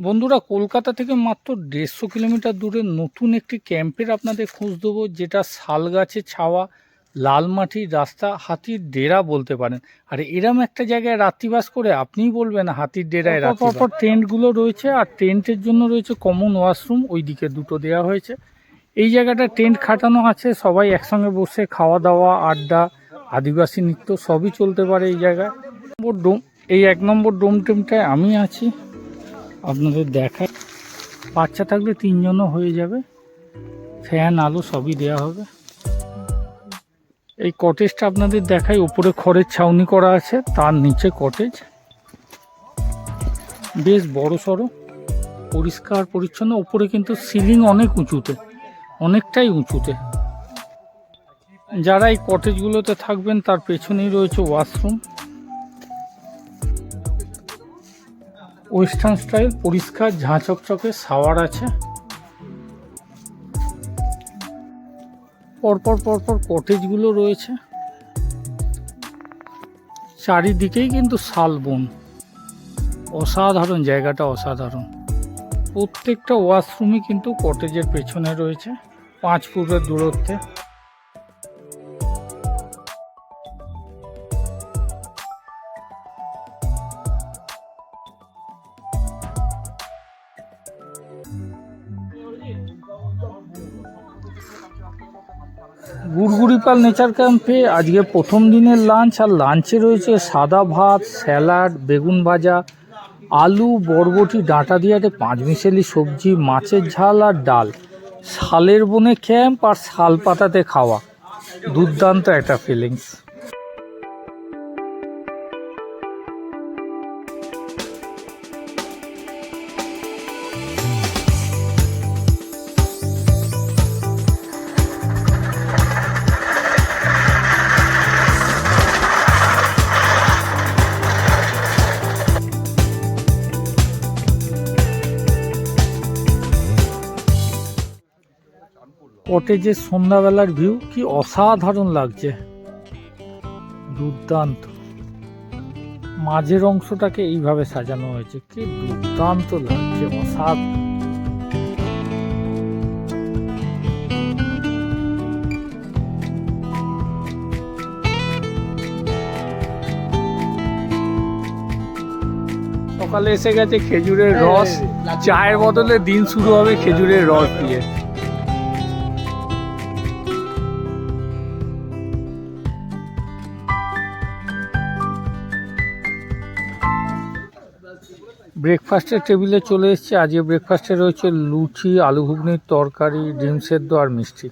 বন্ধুরা কলকাতা থেকে মাত্র দেড়শো কিলোমিটার দূরে নতুন একটি ক্যাম্পের আপনাদের খোঁজ দেবো যেটা শাল গাছের ছাওয়া লাল মাটির রাস্তা হাতির ডেরা বলতে পারেন। আর এরম একটা জায়গায় রাত্রিবাস করে আপনিই বলবেন হাতির ডেরায় রাত্রি পর টেন্টগুলো রয়েছে আর টেন্টের জন্য রয়েছে কমন ওয়াশরুম ওই দিকে দুটো দেওয়া হয়েছে। এই জায়গাটা টেন্ট খাটানো আছে সবাই একসঙ্গে বসে খাওয়া দাওয়া আড্ডা আদিবাসী নৃত্য সবই চলতে পারে এই জায়গায়। নম্বর ডোম এই এক নম্বর ডোম টেমটায় আমি আছি। আপনাদের দেখায়। বাচ্চা থাকলে তিনজনও হয়ে যাবে। ফ্যান, আলো সবই দেওয়া হবে। এই কটেজটা আপনাদের দেখাই। উপরে খড়ের ছাউনি করা আছে, তার নিচে কটেজ বেশ বড় সড়ো, পরিষ্কার, পরিচ্ছন্ন। উপরে কিন্তু সিলিং অনেক উঁচুতে, অনেকটাই উঁচুতে। যারা এই কটেজগুলোতে থাকবেন, তার পেছনেই রয়েছে ওয়াশরুম ওয়েস্টার্ন স্টাইল, পরিষ্কার, ঝাঁ চকচকে শাওয়ার আছে। পরপর পরপর কটেজগুলো রয়েছে। চারিদিকেই কিন্তু শালবন অসাধারণ, জায়গাটা অসাধারণ। প্রত্যেকটা ওয়াশরুমই কিন্তু কটেজের পেছনে রয়েছে, পাঁচ ফুটের দূরত্বে। গুড়গুড়িপাল নেচার ক্যাম্পে আজকে প্রথম দিনের লাঞ্চ, আর লাঞ্চে রয়েছে সাদা ভাত, স্যালাড, বেগুন ভাজা, আলু, বরবটি, ডাঁটা দিয়ে একটা পাঁচমিশালি সবজি, মাছের ঝাল আর ডাল। শালের বনে ক্যাম্প আর শাল পাতাতে খাওয়া। দুর্দান্ত একটা ফিলিংস কটেজের সন্ধ্যাবেলার ভিউ কি অসাধারণ লাগছে। দুর্দান্ত। মাঝের অংশটাকে এইভাবে সাজানো হয়েছে কি দুর্দান্ত লাগছে অসাধারণ। সকালে এসে গেছে খেজুরের রস। চায়ের বদলে দিন শুরু হবে খেজুরের রস দিয়ে। ব্রেকফাস্টের টেবিলে চলে এসছে। আজকে ব্রেকফাস্টে রয়েছে লুচি আলু ঘুগনির তরকারি, ডিম সেদ্ধ আর মিষ্টি।